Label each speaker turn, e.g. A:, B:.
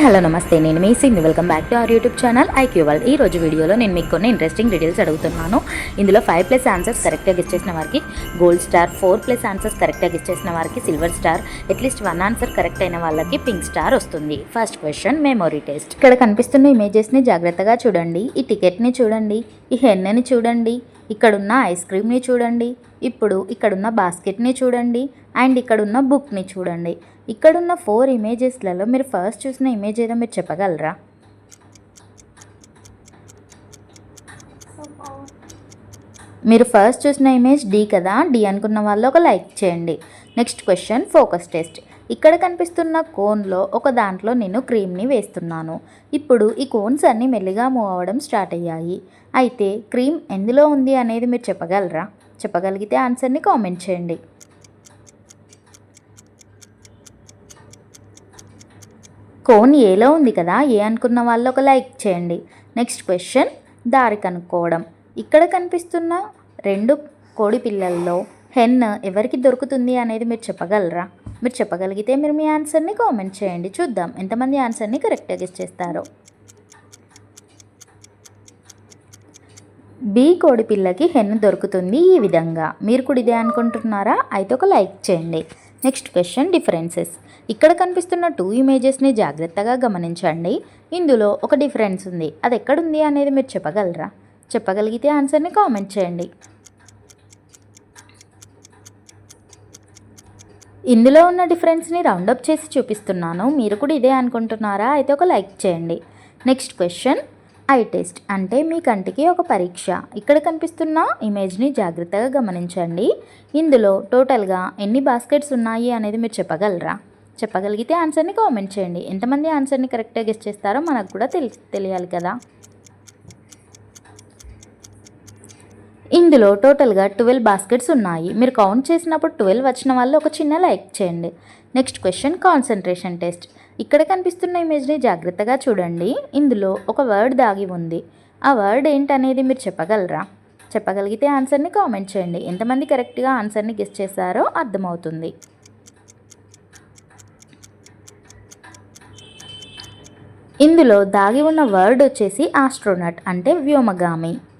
A: Hello నమస్తే. నేను మీ Singh. Welcome back to our YouTube channel IQ world ఈ రోజు వీడియోలో నేను మీకు కొన్ని ఇంట్రెస్టింగ్ డీటెయిల్స్ అడుగుతున్నాను. ఇందులో ఫైవ్ ప్లస్ ఆన్సర్స్ కరెక్ట్గా గెస్ చేసిన వారికి gold star four plus answers కరెక్ట్గా గెస్ చేసిన వారికి silver star at least one answer correct అయిన వాళ్ళకి పింక్ స్టార్ వస్తుంది. ఫస్ట్ క్వశ్చన్ మెమొరీ టెస్ట్ ఇక్కడ కనిపిస్తున్న ఇమేజెస్ని జాగ్రత్తగా చూడండి. ఈ టికెట్ని చూడండి. ఈ హెన్నని చూడండి. ఇక్కడున్న ఐస్ క్రీమ్ని చూడండి. ఇప్పుడు ఇక్కడున్న బాస్కెట్ని చూడండి. అండ్ ఇక్కడున్న బుక్ని చూడండి. ఇక్కడున్న ఫోర్ ఇమేజెస్లలో మీరు ఫస్ట్ చూసిన ఇమేజ్ ఏదో మీరు చెప్పగలరా? మీరు ఫస్ట్ చూసిన ఇమేజ్ డి కదా? డి అనుకున్న వాళ్ళు ఒక లైక్ చేయండి. నెక్స్ట్ క్వశ్చన్ ఫోకస్ టెస్ట్ ఇక్కడ కనిపిస్తున్న కోన్లో ఒక దాంట్లో నేను క్రీమ్ని వేస్తున్నాను. ఇప్పుడు ఈ కోన్స్ అన్నీ మెల్లిగా మూవ్ అవ్వడం స్టార్ట్ అయ్యాయి. అయితే క్రీమ్ ఎందులో ఉంది అనేది మీరు చెప్పగలరా? చెప్పగలిగితే ఆన్సర్ని కామెంట్ చేయండి. కోన్ ఏలో ఉంది కదా ఏ అనుకున్న వాళ్ళు ఒక లైక్ చేయండి. నెక్స్ట్ క్వశ్చన్ దారి కనుక్కోవడం. ఇక్కడ కనిపిస్తున్న రెండు కోడి పిల్లల్లో హెన్ ఎవరికి దొరుకుతుంది అనేది మీరు చెప్పగలరా? మీరు చెప్పగలిగితే మీరు మీ ఆన్సర్ని కామెంట్ చేయండి. చూద్దాం ఎంతమంది ఆన్సర్ని కరెక్ట్గా గెస్ చేస్తారో. బి కోడి పిల్లకి హెన్ దొరుకుతుంది ఈ విధంగా. మీరు కూడా ఇదే అనుకుంటున్నారా? అయితే ఒక లైక్ చేయండి. నెక్స్ట్ క్వశ్చన్ డిఫరెన్సెస్ ఇక్కడ కనిపిస్తున్న టూ ఇమేజెస్ని జాగ్రత్తగా గమనించండి. ఇందులో ఒక డిఫరెన్స్ ఉంది. అది ఎక్కడుంది అనేది మీరు చెప్పగలరా? చెప్పగలిగితే ఆన్సర్ని కామెంట్ చేయండి. ఇందులో ఉన్న డిఫరెన్స్ని రౌండప్ చేసి చూపిస్తున్నాను. మీరు కూడా ఇదే అనుకుంటున్నారా? అయితే ఒక లైక్ చేయండి. నెక్స్ట్ క్వశ్చన్ ఐ టెస్ట్ అంటే మీ కంటికి ఒక పరీక్ష. ఇక్కడ కనిపిస్తున్న ఇమేజ్ని జాగ్రత్తగా గమనించండి. ఇందులో టోటల్గా ఎన్ని బాస్కెట్స్ ఉన్నాయి అనేది మీరు చెప్పగలరా? చెప్పగలిగితే ఆన్సర్ని కామెంట్ చేయండి. ఎంతమంది ఆన్సర్ని కరెక్ట్గా గెస్ట్ చేస్తారో మనకు కూడా తెలి తెలియాలి కదా. ఇందులో టోటల్గా ట్వెల్వ్ బాస్కెట్స్ ఉన్నాయి. మీరు కౌంట్ చేసినప్పుడు ట్వెల్వ్ వచ్చిన వాళ్ళు ఒక చిన్న లైక్ చేయండి. నెక్స్ట్ క్వశ్చన్ కాన్సన్ట్రేషన్ టెస్ట్ ఇక్కడ కనిపిస్తున్న ఇమేజ్ని జాగ్రత్తగా చూడండి. ఇందులో ఒక వర్డ్ దాగి ఉంది. ఆ వర్డ్ ఏంటనేది మీరు చెప్పగలరా? చెప్పగలిగితే ఆన్సర్ని కామెంట్ చేయండి. ఎంతమంది కరెక్ట్గా ఆన్సర్ని గెస్ట్ చేశారో అర్థమవుతుంది. ఇందులో దాగి ఉన్న వర్డ్ వచ్చేసి ఆస్ట్రోనట్ అంటే వ్యోమగామి.